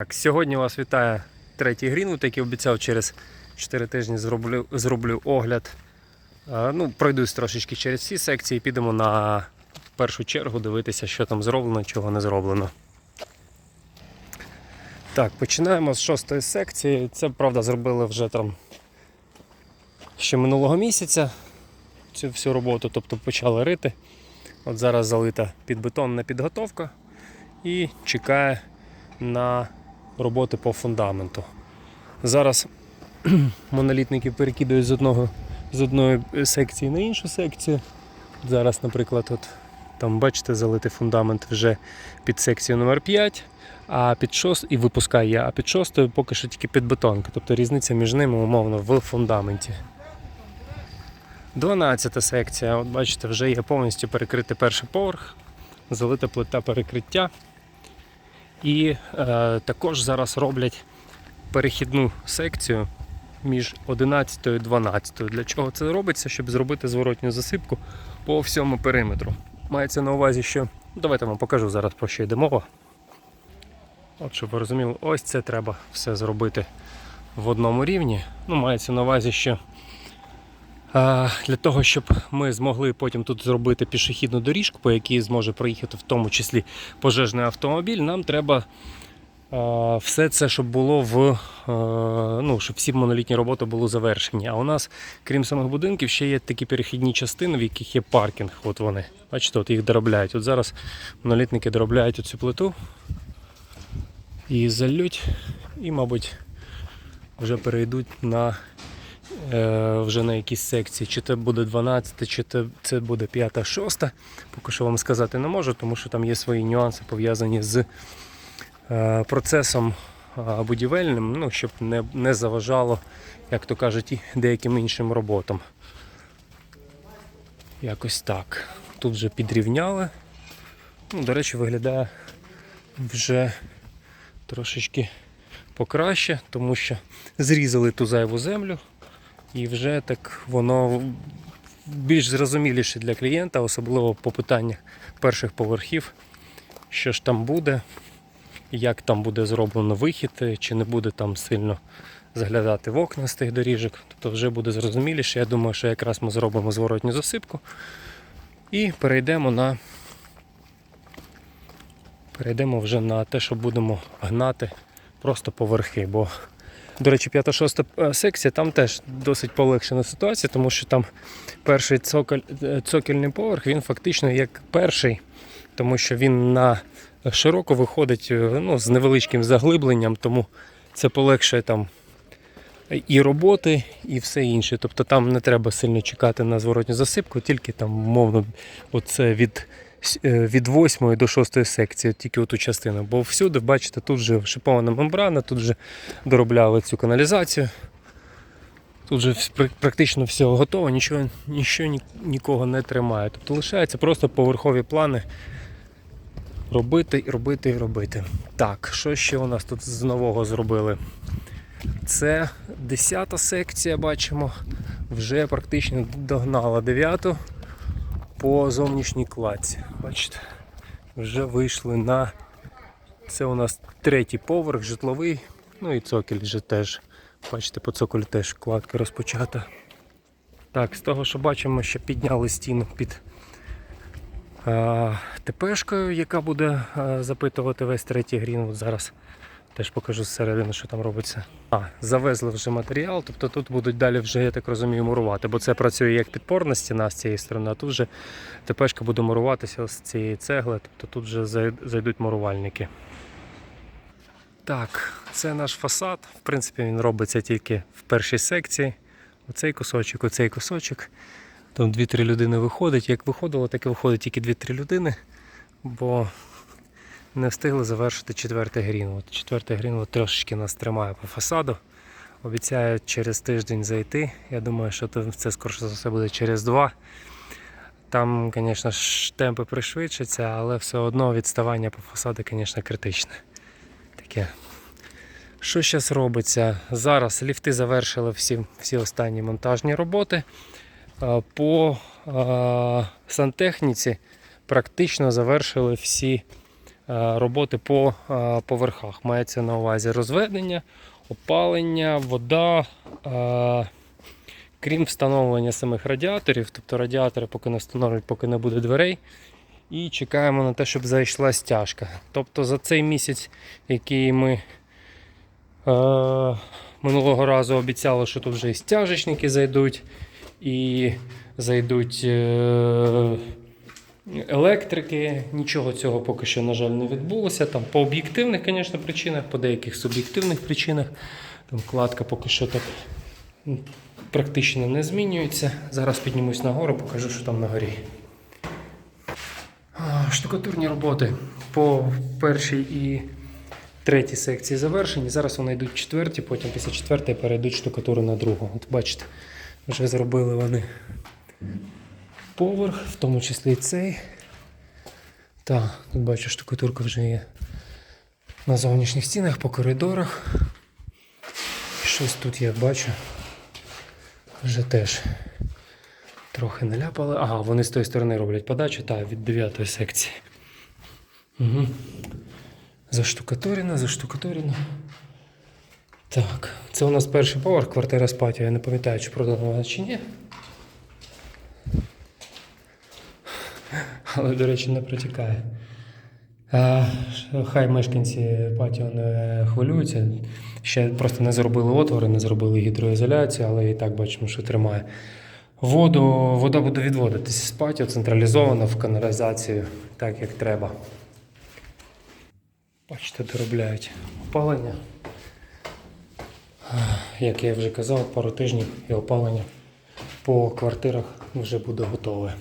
Так, сьогодні вас вітає третій Грінвуд, який обіцяв через 4 тижні зроблю, зроблю огляд. Ну, пройдусь трошечки через всі секції, підемо на першу чергу дивитися, що там зроблено, чого не зроблено. Так, починаємо з шостої секції. Це, правда, зробили вже там ще минулого місяця цю всю роботу, тобто почали рити. От зараз залита підбетонна підготовка і чекає на роботи по фундаменту. Зараз монолітники перекидають з одного з одної секції на іншу секцію. Зараз, наприклад, от там бачите, залитий фундамент вже під секцію номер 5 а під 6 і випускає я, а під 6 поки що тільки під бетонка. Тобто різниця між ними умовно в фундаменті. 12 секція, от бачите, вже є повністю перекритий перший поверх, залита плита перекриття. І е, також зараз роблять перехідну секцію між 11 і 12. Для чого це робиться? Щоб зробити зворотню засипку по всьому периметру. Мається на увазі, що давайте вам покажу зараз про що йде мова. От щоб ви розуміли, ось це треба все зробити в одному рівні. Ну, мається на увазі, що Для того, щоб ми змогли потім тут зробити пішохідну доріжку, по якій зможе проїхати в тому числі пожежний автомобіль, нам треба все це, щоб було в е, ну, щоб всі монолітні роботи були завершені. А у нас, крім самих будинків, ще є такі перехідні частини, в яких є паркінг. От вони. Бачите, от їх доробляють. От зараз монолітники доробляють оцю плиту і залють, і, мабуть, вже перейдуть на е, вже на якісь секції, чи це буде 12, чи це, буде 5, 6. Поки що вам сказати не можу, тому що там є свої нюанси пов'язані з е, процесом е, будівельним, ну, щоб не, не заважало, як то кажуть, і деяким іншим роботам. Якось так. Тут вже підрівняли. Ну, до речі, виглядає вже трошечки покраще, тому що зрізали ту зайву землю, і вже так воно більш зрозуміліше для клієнта, особливо по питаннях перших поверхів, що ж там буде, як там буде зроблено вихід, чи не буде там сильно заглядати в окна з тих доріжок, тобто вже буде зрозуміліше. Я думаю, що якраз ми зробимо зворотню засипку і перейдемо на перейдемо вже на те, що будемо гнати просто поверхи. Бо до речі, 5-6 секція, там теж досить полегшена ситуація, тому що там перший цоколь, е, цокольний поверх, він фактично як перший, тому що він на широко виходить е, ну, з невеличким заглибленням, тому це полегшує там і роботи, і все інше. Тобто там не треба сильно чекати на зворотню засипку, тільки там, мовно, оце від, е, від 8 до 6 секції, тільки оту частину. Бо всюди, бачите, тут вже шипована мембрана, тут вже доробляли цю каналізацію. Тут пр- практично все готово, нічого, нічого нікого не тримає. Тобто лишається просто поверхові плани робити, і робити і робити. Так, що ще у нас тут з нового зробили? Це 10 секція, бачимо, вже практично догнала 9 по зовнішній кладці. Бачите, вже вийшли на. Це у нас третій поверх, житловий, ну і цокіль вже теж. Бачите, по цоколю теж кладка розпочата. Так, з того, що бачимо, що підняли стіну під ТПшкою, яка буде запитувати весь третій Грінвуд. Зараз теж покажу зсередини, що там робиться. А, завезли вже матеріал, тобто тут будуть далі вже, я так розумію, мурувати, бо це працює як підпорна стіна з цієї сторони, а тут вже ТПшка буде муруватися з цієї цегли, тобто тут вже зайдуть мурувальники. Так, це наш фасад. В принципі, він робиться тільки в першій секції. Оцей кусочок, оцей кусочок. Там 2-3 людини виходить. Як виходило, так і виходить тільки 2-3 людини, бо не встигли завершити четвертий грінвуд. Четвертий грінвуд трошечки нас тримає по фасаду. Обіцяють через тиждень зайти. Я думаю, що це скоріше за все буде через два. Там, звісно ж, темпи пришвидшаться, але все одно відставання по фасаду, звісно, критичне. Таке. Що зараз робиться? Зараз ліфти завершили всі, всі останні монтажні роботи. По а, сантехніці практично завершили всі роботи по е, поверхах. Мається на увазі розведення, опалення, вода. е, Крім встановлення самих радіаторів, тобто радіатори поки не встановлюють, поки не буде дверей. І чекаємо на те, щоб зайшла стяжка. Тобто за цей місяць, який ми е, минулого разу обіцяли, що тут вже і стяжечники зайдуть, і зайдуть е, електрики. Нічого цього поки що, на жаль, не відбулося. Там по об'єктивних, звісно, причинах, по деяких суб'єктивних причинах. Там кладка поки що так практично не змінюється. Зараз піднімусь нагору, покажу, що там на горі. Штукатурні роботи по першій і третій секції завершені. Зараз вони йдуть в четвертій, потім після четвертої перейдуть штукатуру на другу. От бачите, вже зробили вони поверх, в тому числі і цей. Так, тут бачу, штукатурка вже є на зовнішніх стінах, по коридорах. Щось тут я бачу. Вже теж трохи наляпали. Ага, вони з тої сторони роблять подачу, так, від 9 секції. Угу. Заштукатурено, заштукатурено. Так, це у нас перший поверх, квартира з патіо. Я не пам'ятаю, чи продана вона чи ні. Але, до речі, не протікає. Хай мешканці патіо не хвилюються. Ще просто не зробили отвори, не зробили гідроізоляцію, але і так бачимо, що тримає. Воду, вода буде відводитися з патіо централізовано в каналізацію, так як треба. Бачите, доробляють опалення. Як я вже казав, пару тижнів і опалення по квартирах вже буде готове.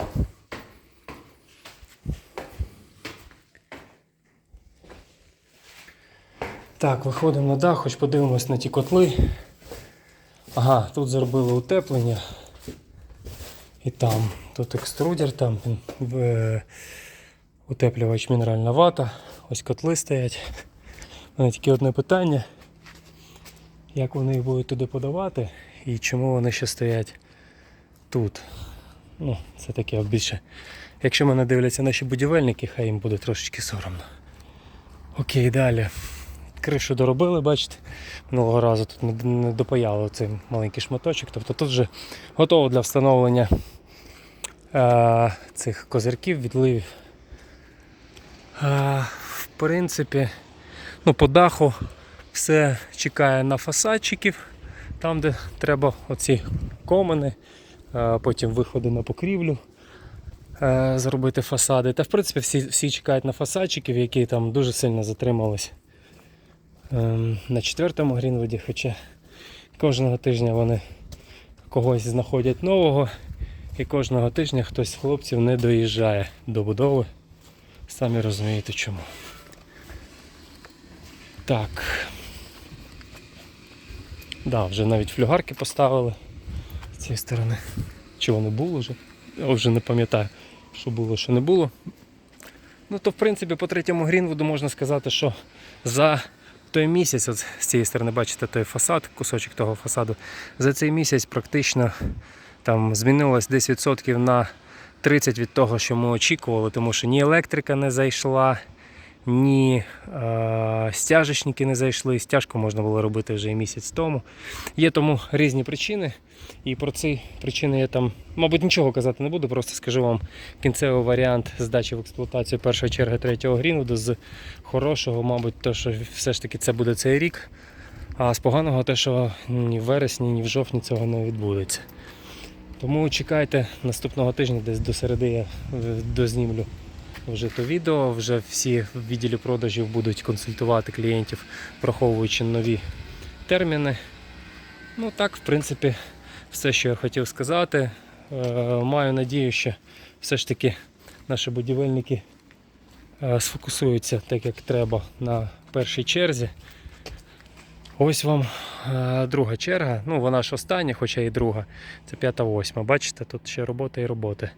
Так, виходимо на дах, хоч подивимось на ті котли. Ага, тут зробили утеплення. І там. Тут екструдер, там е, утеплювач мінеральна вата. Ось котли стоять. У мене тільки одне питання. Як вони їх будуть туди подавати і чому вони ще стоять тут. Ну, це таке більше. Якщо мене дивляться наші будівельники, хай їм буде трошечки соромно. Окей, далі. Кришу доробили, бачите, минулого разу тут не, допаяли цей маленький шматочок. Тобто тут вже готово для встановлення е, цих козирків, відливів. Е, в принципі, ну, по даху все чекає на фасадчиків, там, де треба оці комини, е, потім виходи на покрівлю. е, Зробити фасади. Та в принципі всі, всі чекають на фасадчиків, які там дуже сильно затримались на четвертому Грінвуді, хоча кожного тижня вони когось знаходять нового, і кожного тижня хтось з хлопців не доїжджає до будови. Самі розумієте чому. Так. Да, вже навіть флюгарки поставили з цієї сторони. Чи воно було вже? Я вже не пам'ятаю, що було, що не було. Ну то в принципі по третьому Грінвуду можна сказати, що за той місяць, от з цієї сторони, бачите, той фасад, кусочок того фасаду, за цей місяць практично там змінилось десь відсотків на 30 від того, що ми очікували, тому що ні електрика не зайшла, ні е, стяжечники не зайшли. Стяжку можна було робити вже і місяць тому. Є тому різні причини. І про ці причини я там, мабуть, нічого казати не буду, просто скажу вам кінцевий варіант здачі в експлуатацію першої черги третього Грінвуду з хорошого, мабуть, то, що все ж таки це буде цей рік. А з поганого те, що ні в вересні, ні в жовтні цього не відбудеться. Тому чекайте наступного тижня, десь до середи я е, дознімлю вже то відео. Вже всі в відділі продажів будуть консультувати клієнтів, враховуючи нові терміни. Ну так, в принципі, все, що я хотів сказати. Е, Маю надію, що все ж таки наші будівельники е, сфокусуються так, як треба на першій черзі. Ось вам е, друга черга. Ну, вона ж остання, хоча і друга. Це п'ята восьма. Бачите, тут ще робота і роботи.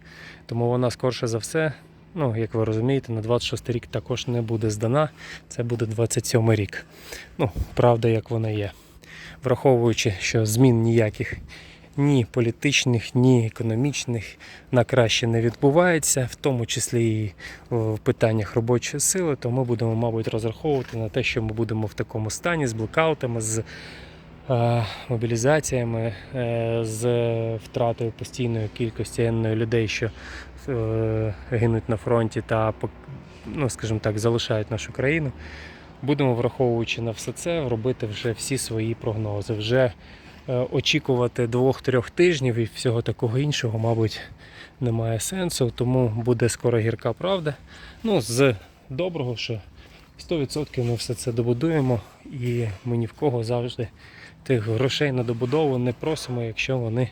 Тому вона скорше за все, ну, як ви розумієте, на 26 рік також не буде здана. Це буде 27 рік. Ну, правда, як вона є. Враховуючи, що змін ніяких ні політичних, ні економічних на краще не відбувається, в тому числі і в питаннях робочої сили, то ми будемо, мабуть, розраховувати на те, що ми будемо в такому стані з блекаутами, з мобілізаціями, е, з втратою постійної кількості людей, що е, гинуть на фронті та ну, скажімо так, залишають нашу країну. Будемо, враховуючи на все це, робити вже всі свої прогнози. Вже е, очікувати двох-трьох тижнів і всього такого іншого, мабуть, немає сенсу, тому буде скоро гірка правда. Ну, з доброго, що 100% ми все це добудуємо, і ми ні в кого завжди тих грошей на добудову не просимо, якщо вони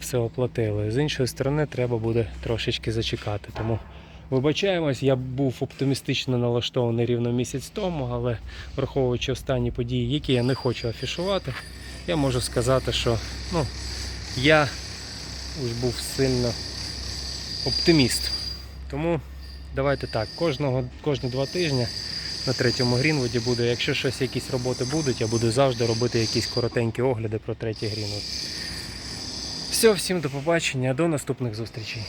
все оплатили. З іншої сторони, треба буде трошечки зачекати. Тому вибачаємось, я був оптимістично налаштований рівно місяць тому, але враховуючи останні події, які я не хочу афішувати, я можу сказати, що ну, я уж був сильно оптиміст. Тому давайте так, кожного, кожні два тижні на третьому Грінвуді буде, якщо щось, якісь роботи будуть, я буду завжди робити якісь коротенькі огляди про третій Грінвуд. Все, всім до побачення, до наступних зустрічей.